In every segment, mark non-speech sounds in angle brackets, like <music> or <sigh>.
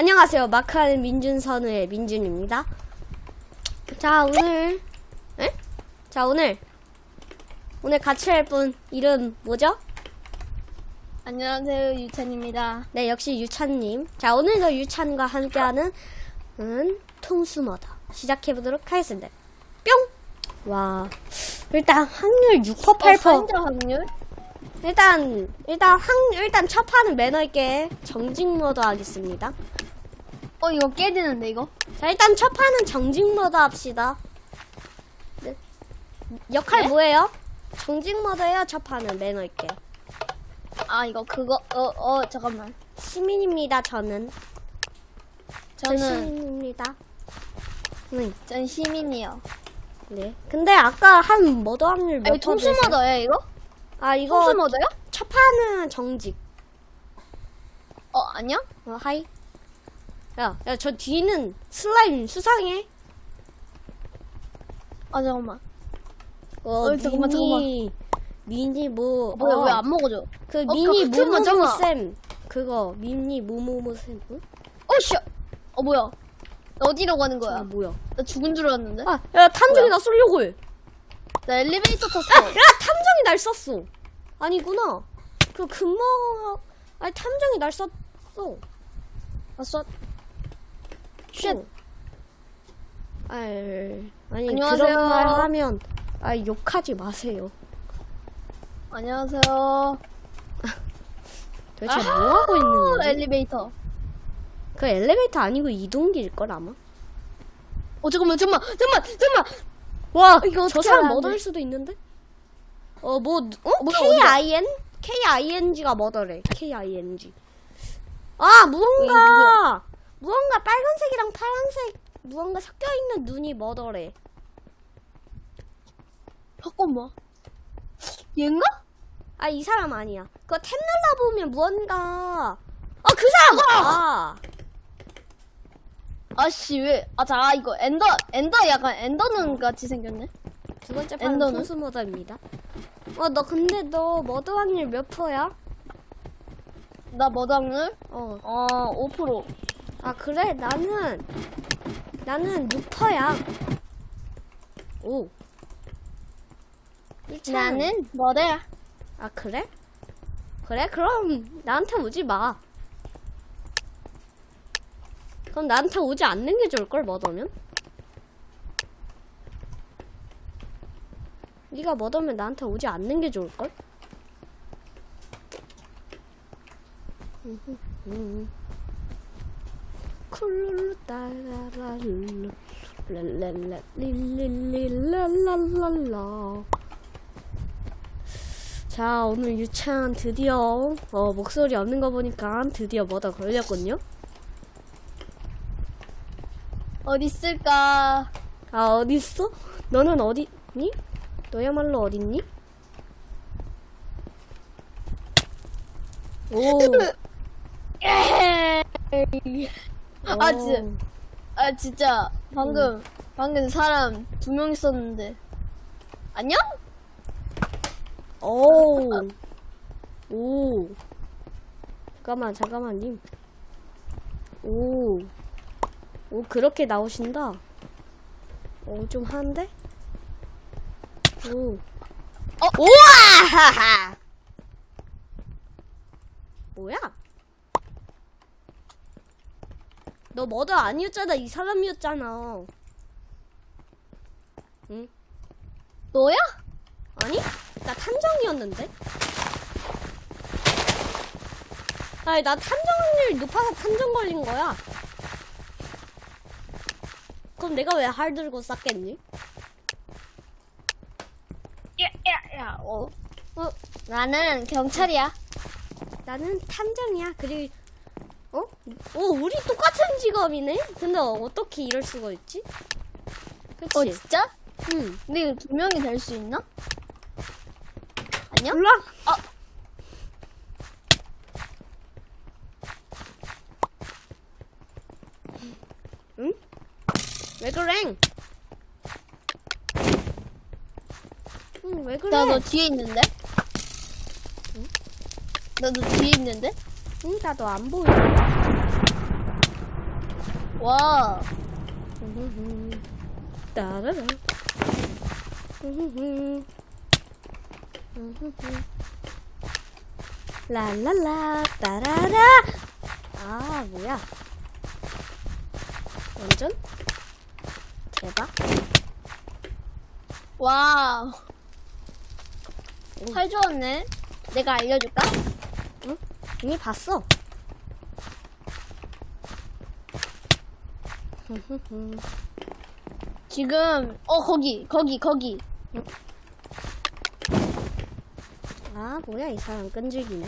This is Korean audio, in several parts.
안녕하세요. 마크하는 민준선우의 민준입니다. 자, 오늘, 에? 자, 오늘, 오늘 같이 할 분, 이름 뭐죠? 안녕하세요 유찬입니다. 네, 역시 유찬님. 자, 오늘도 유찬과 함께하는, 음, 통수머더. 시작해보도록 하겠습니다. 뿅! 와. 일단, 확률 6%, 어, 8%. 사인자 확률? 일단, 일단, 확, 일단 첫 판은 매너 있게 정직 모드 하겠습니다. 어 이거 깨지는데 이거? 자, 일단 첫 판은 정직 모드 합시다. 네. 역할 네? 뭐예요? 정직 모드예요, 첫 판은 매너 있게. 아 이거 그거 어어 잠깐만. 시민입니다, 저는. 저 저는 시민입니다. 네. 전 시민이요. 네. 근데 아까 한 모드 확률 몇 아니 통수 모드예요 이거? 아, 이거 통수 모드요? 첫 판은 정직. 어 아니야? 어, 하이. 야, 야, 저 뒤는 슬라임 수상해. 아 잠깐만. 어, 어, 잠깐만, 미니, 미니 뭐, 뭐야 어, 왜 안 먹어줘? 그 어, 미니 그, 잠깐만, 무무무. 쌤 그거 미니 무무무 쌤 응? 어씨. 어 뭐야? 나 어디로 가는 거야? 아 뭐야 나 죽은 줄 알았는데? 아 야 탐정이 뭐야? 나 쏠려고 해. 나 엘리베이터 탔어. 야 탐정이 날 쐈어. 아니구나. 그 금방 아니 탐정이 날 쐈어. 봤어? 쉣. 어. 아이, 아니 안녕하세요. 그런 말 하면 아 욕하지 마세요. 안녕하세요. <laughs> 도대체 뭐 하고 있는 어, 거지? 엘리베이터. 그 엘리베이터 아니고 이동기일 걸 아마. 어 잠깐만 잠깐만 잠깐만 잠깐만. 와, 이거 저 어떻게 사람? 머더일 수도 있는데? 어, 뭐, 어? 뭐야, K? I N? K I N G가 머더래. K I N G. 아, 무언가, 누구야? 무언가 빨간색이랑 파란색, 무언가 섞여 있는 눈이 머더래. 잠깐만. 얘인가? 아, 이 사람 아니야. 그거 탭 눌러보면 무언가, 어, 그 사람! 아, 아씨 왜? 아 자 이거 엔더 엔더 약간 엔더눈 같이 생겼네. 두 번째 판은 엔더는? 소수 머더입니다. 어, 너 근데 너 머더 확률 몇 프로야? 나 머당률 어, 어 5%. 아 그래 나는 나는 6%야 오 일찬. 나는 머더야. 아 그래? 그래 그럼 나한테 오지 마 그럼 나한테 오지 않는 게 좋을 걸 뭐더면 네가 뭐더면 나한테 오지 않는 게 좋을 걸 쿨룰루 따라라룰루 랄랄라 릴릴릴랄랄랄라 자 오늘 유찬 드디어 어, 목소리 없는 거 보니까 드디어 뭐다 걸렸군요 어디 있을까? 아 어딨어? 너는 어디니? 너야말로 어딨니? 오 아 진짜 아 진짜 방금 방금 사람 두 명 있었는데 안녕? 오. 오. 잠깐만, 잠깐만, 님. 오. 오, 그렇게 나오신다. 오, 좀 한데? 오. 어? 우와! <laughs> 하하! 뭐야? 너 머더 아니었잖아. 이 사람이었잖아. 응? 너야? 아니? 나 탐정이었는데? 아니, 나 탐정 확률 높아서 탐정 걸린 거야. 그럼 내가 왜 활 들고 쌌겠니? 야 야 야 어 어, 나는 경찰이야. 나는 탐정이야. 그리고, 어? 어, 우리 똑같은 직업이네? 근데 어떻게 이럴 수가 있지? 어 그치? 진짜? 응. 근데 이거 두 명이 될 수 있나? 안녕? 몰라? 어. 응? 왜 그래? 응, 왜 그래? 나 너 뒤에 있는데? 나너 뒤에 있는데? 응, 나도 안 보여. 와. 따라라. 랄랄라 따라라. 아 뭐야? 완전 대박. 와. 오. 살 좋았네. 내가 알려줄까? 이미 봤어. <laughs> 지금, 어, 거기, 거기, 거기. 아 뭐야 이 사람 끈질기네.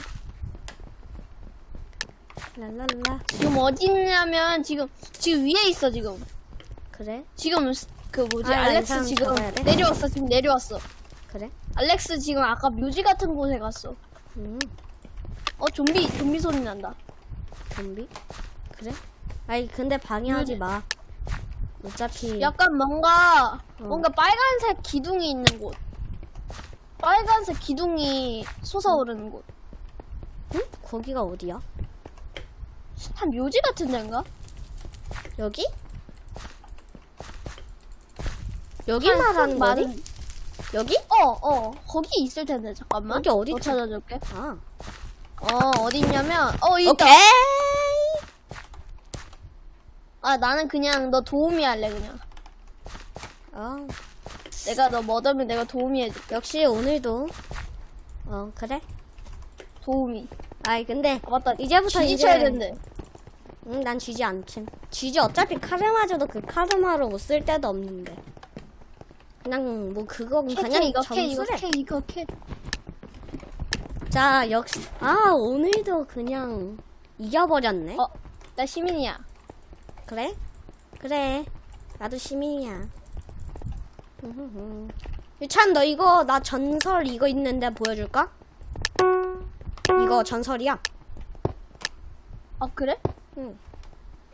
랄랄라. 지금 어디 있냐면, 지금, 지금 위에 있어, 지금. 그래 지금, 스- 그 뭐지, 아, 나 알렉스 사람 지금 잡아야 돼? 내려왔어, 지금 내려왔어. 그래. 알렉스 지금 아까 묘지 같은 곳에 갔어. 음. 어, 좀비, 좀비 소리 난다. 좀비? 그래? 아니 근데 방해하지 마. 어차피 약간 뭔가, 어. 뭔가 빨간색 기둥이 있는 곳. 빨간색 기둥이 솟아오르는 곳. 응? 거기가 어디야? 한 묘지 같은 데인가? 여기? 여기 한- 말하는 거니? 많은- 여기? 어, 어, 거기 있을 텐데, 잠깐만. 여기 어디 더 있지? 찾아줄게. 아. 어, 어디 있냐면, 어, 있다. 오케이. 아, 나는 그냥 너 도우미 할래, 그냥. 어, 내가 너 뭐더면 내가 도우미 해줄게. 역시 오늘도 어 그래? 도우미. 아이 근데 아, 맞다. 이제부터 쥐지 이제 쳐야 된대. 응, 난 쥐지 않침. 쥐지 어차피 카르마줘도 그 카르마로 뭐쓸 데도 없는데. 그냥 뭐 그거 캐, 그냥 캐, 이거 캐, 이거 점수래. 캐, 이거 캐. 자 역시 아 오늘도 그냥 이겨버렸네. 어, 나 시민이야. 그래? 그래. 나도 시민이야. 유찬, 너 이거, 나 전설 이거 있는데 보여줄까? 이거 전설이야. 아, 그래? 응.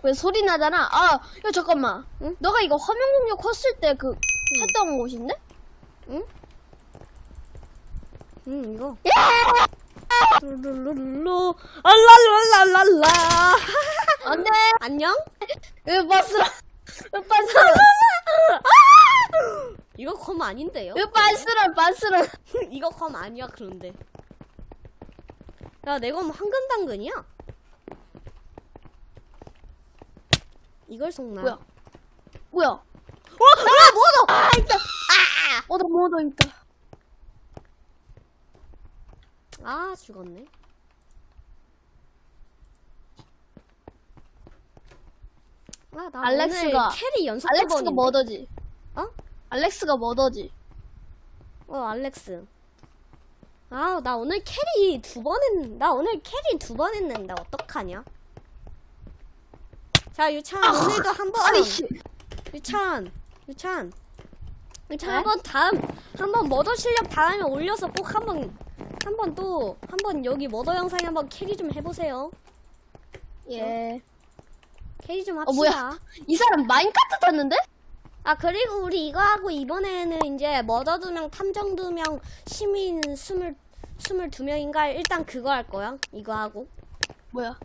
왜 소리 나잖아? 아, 야, 잠깐만. 응? 너가 이거 화면 공격 컸을 때 그, 했던 곳인데? 응? 응, 이거. 룰루루루. 알랄랄랄랄라. 안 돼! 안녕? <laughs> 왜 <laughs> 빠스라? 왜 <laughs> 빠스라? 이거 검 아닌데요? 왜 빠스라, 빠스라? 이거 검 아니야, 그런데. 야, 내 검 황금 당근이야. 이걸 속나? 뭐야? 뭐야? 어, 아, 뭐도! 아, 있다! 아! 뭐다, 뭐다, 있다. 아, 죽었네. 아, 나 알렉스가- 캐리 연속 두 알렉스가 번인데. 머더지. 어? 알렉스가 머더지. 어, 알렉스. 아, 나 오늘 캐리 두 번 했, 나 오늘 캐리 두 번 했는데, 어떡하냐? 자, 유찬, 오늘도 한 번. 아, 아니, 씨. 유찬, 유찬. 유찬, 네? 한번 다음, 한번 머더 실력 다음에 올려서 꼭 한 번, 한번 또, 한번 여기 머더 영상에 한번 캐리 좀 해보세요. 예. 캐리 좀 어, 합시다. 뭐야. 이 사람 마인카트 탔는데? 아, 그리고 우리 이거 하고 이번에는 이제 머더 두 명, 탐정 두 명, 시민 스물, 스물 두 명인가? 일단 그거 할 거야. 이거 하고. 뭐야?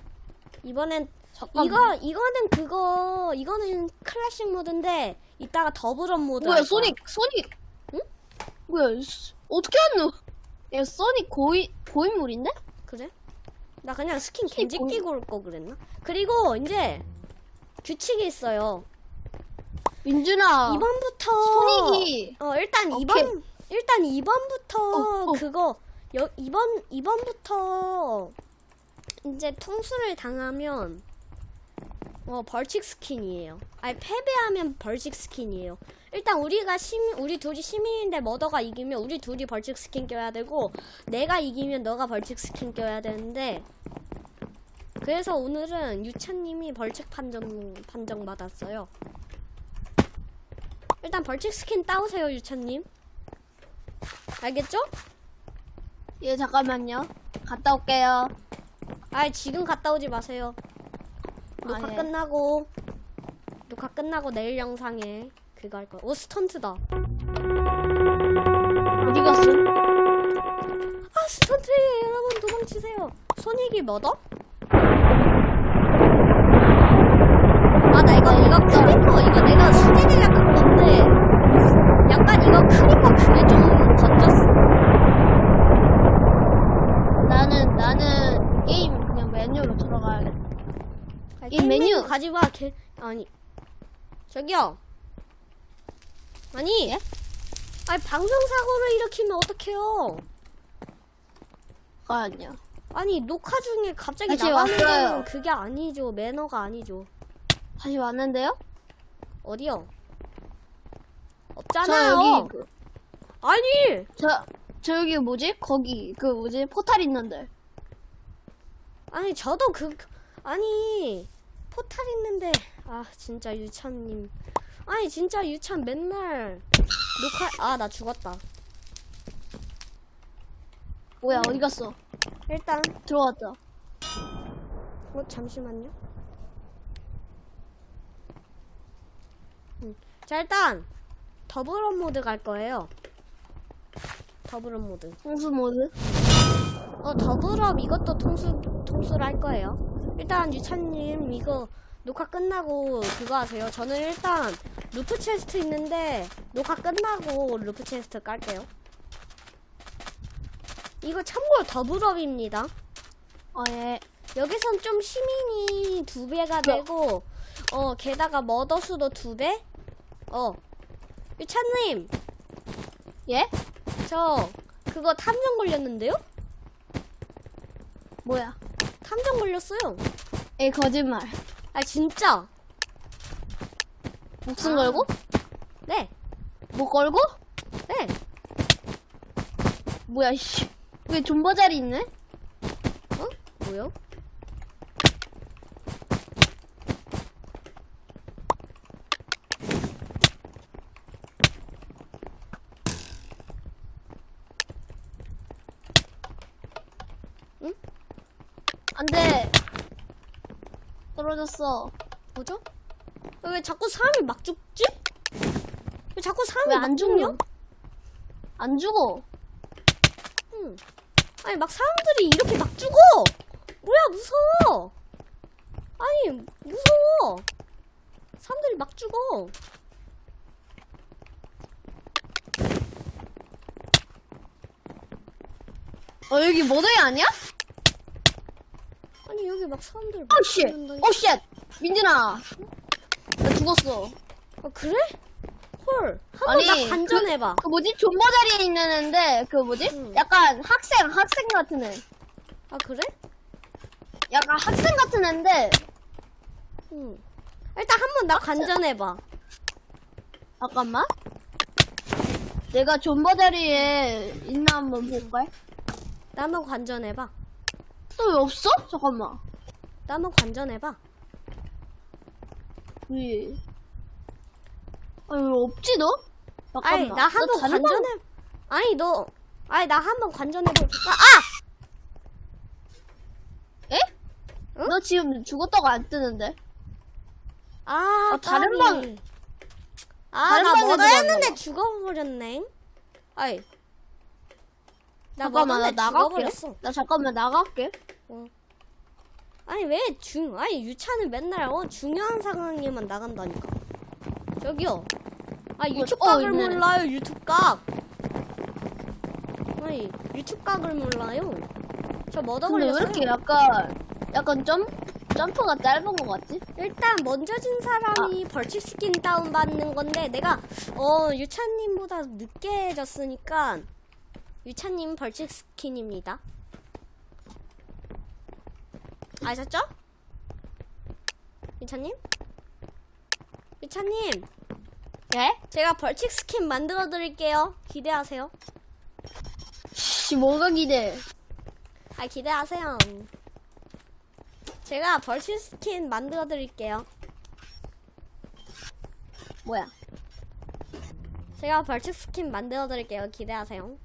이번엔 잠깐만. 이거 이거는 그거 이거는 클래식 모드인데 이따가 더블업 모드 뭐야, 할 거야. 소닉, 소닉. 응? 뭐야, 씨, 어떻게 하노? 야, 소닉 고인, 고인물인데? 그래? 나 그냥 스킨 겐지 본- 끼고 올 거 그랬나? 그리고 이제 규칙이 있어요. 민준아. 이번부터 소닉이. 어 일단 오케이. 이번 일단 이번부터 어, 어. 그거 여, 이번 이번부터 이제 통수를 당하면 어 벌칙 스킨이에요. 아니 패배하면 벌칙 스킨이에요. 일단 우리가 시민 우리 둘이 시민인데 머더가 이기면 우리 둘이 벌칙 스킨 껴야 되고 내가 이기면 너가 벌칙 스킨 껴야 되는데 그래서 오늘은 유찬님이 벌칙 판정 판정 받았어요. 일단 벌칙 스킨 따오세요 유찬님. 알겠죠? 예, 잠깐만요. 갔다 올게요. 아 지금 갔다 오지 마세요. 녹화 아, 예. 끝나고 녹화 끝나고 내일 영상에 그거 할 거야. 오 스턴트다. 어디 갔어? 아 스턴트 여러분 도망치세요. 손익이 뭐더? 아나 이거 이거 크린 거 이거 내가 수진이랑 한 건데 약간 이거 크린 거 그게 좀 던졌어. 나는 나는 게임 그냥 메뉴로 들어가야겠다. 아, 게임 메뉴. 가지 마. 개 아니 저기요. 아니 예? 아니 방송 사고를 일으키면 어떡해요 아니요. 아니 녹화 중에 갑자기 다시 나가는 왔어요. 거는 그게 아니죠 매너가 아니죠 다시 왔는데요? 어디요 저 없잖아요 여기 그, 아니 저, 저 여기 뭐지? 거기 그 뭐지? 포탈 있는데. 아니 저도 그 아니 포탈 있는데 아 진짜 유찬님 아니 진짜 유찬 맨날 녹화 아 나 죽었다 뭐야 어디 갔어? 일단 들어왔다. 어 잠시만요 음. 자 일단 더블업 모드 갈 거예요 더블업 모드 홍수 모드. 어 더블업 이것도 통수 통수를 할 거예요. 일단 유찬님 이거 녹화 끝나고 그거 하세요. 저는 일단 루프 체스트 있는데 녹화 끝나고 루프 체스트 깔게요. 이거 참고로 더블업입니다. 어 예. 여기선 좀 시민이 두 배가 되고 어 게다가 머더 수도 두 배. 어 유찬님 예? 저 그거 탐정 걸렸는데요? 뭐야? 탐정 걸렸어요. 에 거짓말. 아 진짜? 목숨 아. 걸고? 네, 목 걸고? 네. 뭐야 씨. 왜 존버 자리 있네? 어? 뭐요? 안돼. 떨어졌어. 뭐죠? 왜 자꾸 사람이 막 죽지? 왜 자꾸 사람이 왜막안 죽냐? 죽냐? 안 죽어. 응. 아니 막 사람들이 이렇게 막 죽어! 뭐야 무서워! 아니 무서워! 사람들이 막 죽어. 어 여기 모델이 아니야? 여기 막 사람들 막어 씨. 죽는다니까. 어 쉣. 민준아. 나 죽었어. 아 그래? 헐. 한번 아니, 나 관전해봐. 그 뭐지? 존버 자리에 있는 애인데 그 뭐지? 응. 약간 학생 학생 같은 애. 아 그래? 약간 학생 같은 애인데 응. 일단 한번 나 관전해봐. 잠깐만. 내가 존버 자리에 있나 한번 볼까? 나 한번 관전해봐. 또 왜 없어? 잠깐만. 나 한번 관전해봐. 왜? 아니 왜 없지 너? 잠깐만. 아니 나 한번 다른 방- 관전해. 아니 너. 아니 나 한번 관전해볼까? 아! 에? 응? 너 지금 죽었다고 안 뜨는데? 아, 어, 다른 까비. 방- 아, 다른 나 방에 뭐다 들어갔나 했는데 봐. 죽어버렸네. 아이. 나 잠깐만 나 나갈게. 죽어버렸어. 나 잠깐만 나갈게. 아니 왜 중? 아니 유차는 맨날 어 중요한 상황에만 나간다니까. 저기요. 아 유튜브 어, 각을 있네. 몰라요 유튜브 각. 아니 유튜브 각을 몰라요. 저 뭐다 근데 왜 걸렸어요? 이렇게 약간 약간 점 점프가 짧은 것 같지? 일단 먼저 진 사람이 벌칙 스킨 다운 받는 건데 내가 어 유찬님보다 늦게 졌으니까 유찬님 벌칙 스킨입니다. 아셨죠? 유찬님? 유찬님, 예? 제가 벌칙 스킨 만들어 드릴게요. 기대하세요. 씨 뭐가 기대? 아 기대하세요. 제가 벌칙 스킨 만들어 드릴게요. 뭐야? 제가 벌칙 스킨 만들어 드릴게요. 기대하세요.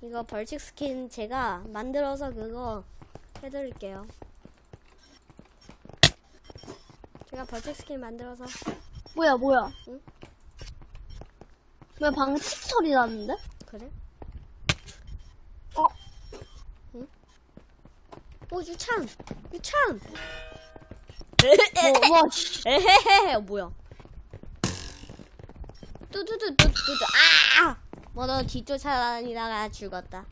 이거 벌칙 스킨 제가 만들어서 그거 해드릴게요. 제가 벌칙 스킨 만들어서 뭐야 뭐야? 응? 왜 방금 틱 소리 나는데? 그래? 어? 응? 오 유찬, 유찬. 뭐, 와, 씨. <laughs> 에헤헤 뭐야? 뚜두두두두두 아! 뭐너 뒤쫓아다니다가 죽었다.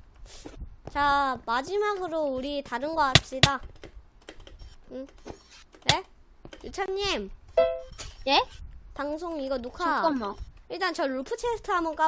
자, 마지막으로 우리 다른 거 합시다. 응? 네? 유찬님, 예? 방송 이거 녹화. 잠깐만. 일단 저 루프 체스트 한번 까볼게요.